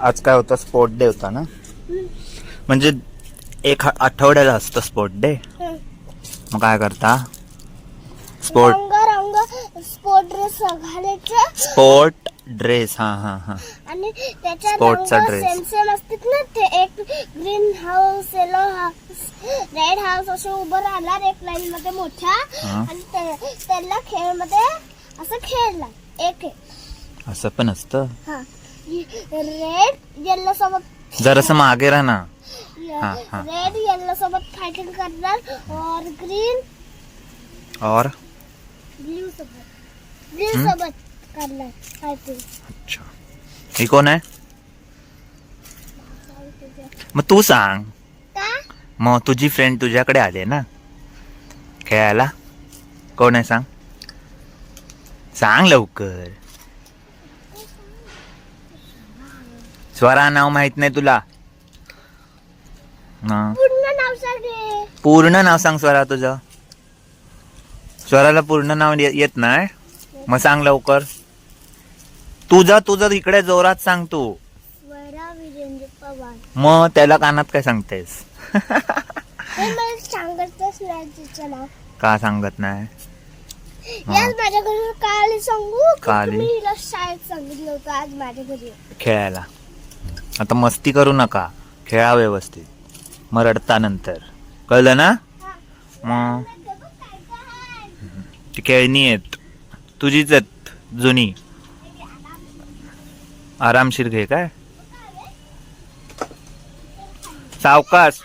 आज काय होतं? स्पोर्ट डे होता ना? म्हणजे एक आठवड्याला असतो स्पोर्ट डे मग काय करता? स्पोर्ट रंग रंग स्पोर्ट ड्रेस घालायचे. स्पोर्ट ड्रेस हा हा हा. आणि त्याच्या Sports चा रंग dress. सेम सेम असतात ना ते. एक green house yellow house red house असे उभं राहणार एक लाईन मध्ये मोठ्या. आणि त्याला खेळमध्ये असं खेळणार. एक एक असं पण असतं? हा. रेड येल्लो सोबत जरासं मागे राहा ना. हा, हा. रेड येल्लो सोबत फायटिंग करणार. और ग्रीन और ब्ल्यू सोबत. ब्ल्यू सोबत करणार फायटिंग अच्छा. ही कोण आहे? मग तू सांग. का? मग तुझी फ्रेंड तुझ्याकडे आली ना? खेळायला? कोण आहे सांग? सांग लवकर. स्वरा नाव माहीत नाही तुला. हा. पूर्ण नाव सांगे पूर्ण नाव सांग स्वरा तुझं. स्वराला पूर्ण नाव ये- येत नाही. मग सांग लवकर. तुझं तुझं इकडे जोरात सांग तू. स्वरा वीरेंद्र पवार. मग त्याला कानात काय सांगतेस? हे मला सांगतच नाही तिचं नाव. का सांगत नाही. याच माझ्या घरी काल सांगू? का काल? तुम्ही हिला शाळेत सांगितलं होतं आज माझ्या घरी. खेळायला. आता मस्ती करू नका. खेळा व्यवस्थित. मग रडता नंतर. कळलं ना? मग? ती खेळणी आहेत. तुझीच आहेत जुनी. आरामशीर घे काय? सावकाश.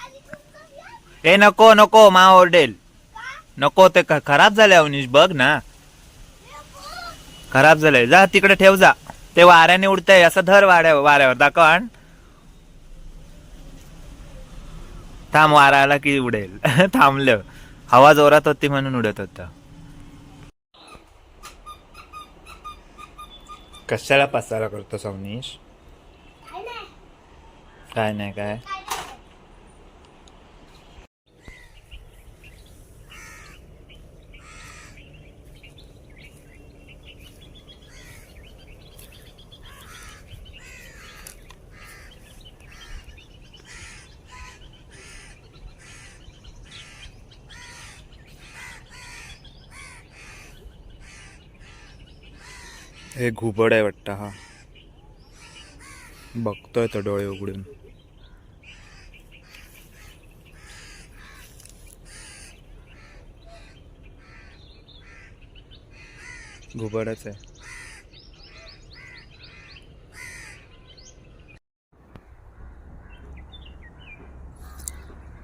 ए नको नको मा ओरडेल. नको ते खराब झाले अवनीश बघ ना. खराब झालंय जा तिकडे ठेव जा. ते वाऱ्याने उडतंय. असं धर वाऱ्या वाऱ्यावर. दाखव आण. थांब वारा आला की उडेल. थांबलं. हवा जोरात होती म्हणून उडत होत. कशाला पसारा करतो सवनीश? काय नाही काय? हे घुबड आहे वाटतं हा. बघतोय तो डोळे उघडून. घुबडच आहे.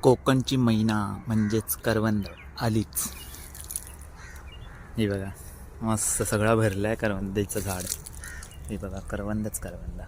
कोकणची मैना म्हणजेच करवंद आलीच. हे बघा. मस्त सगळा आहे करवंदीचं झाड. हे बघा करवंदच करवंदा.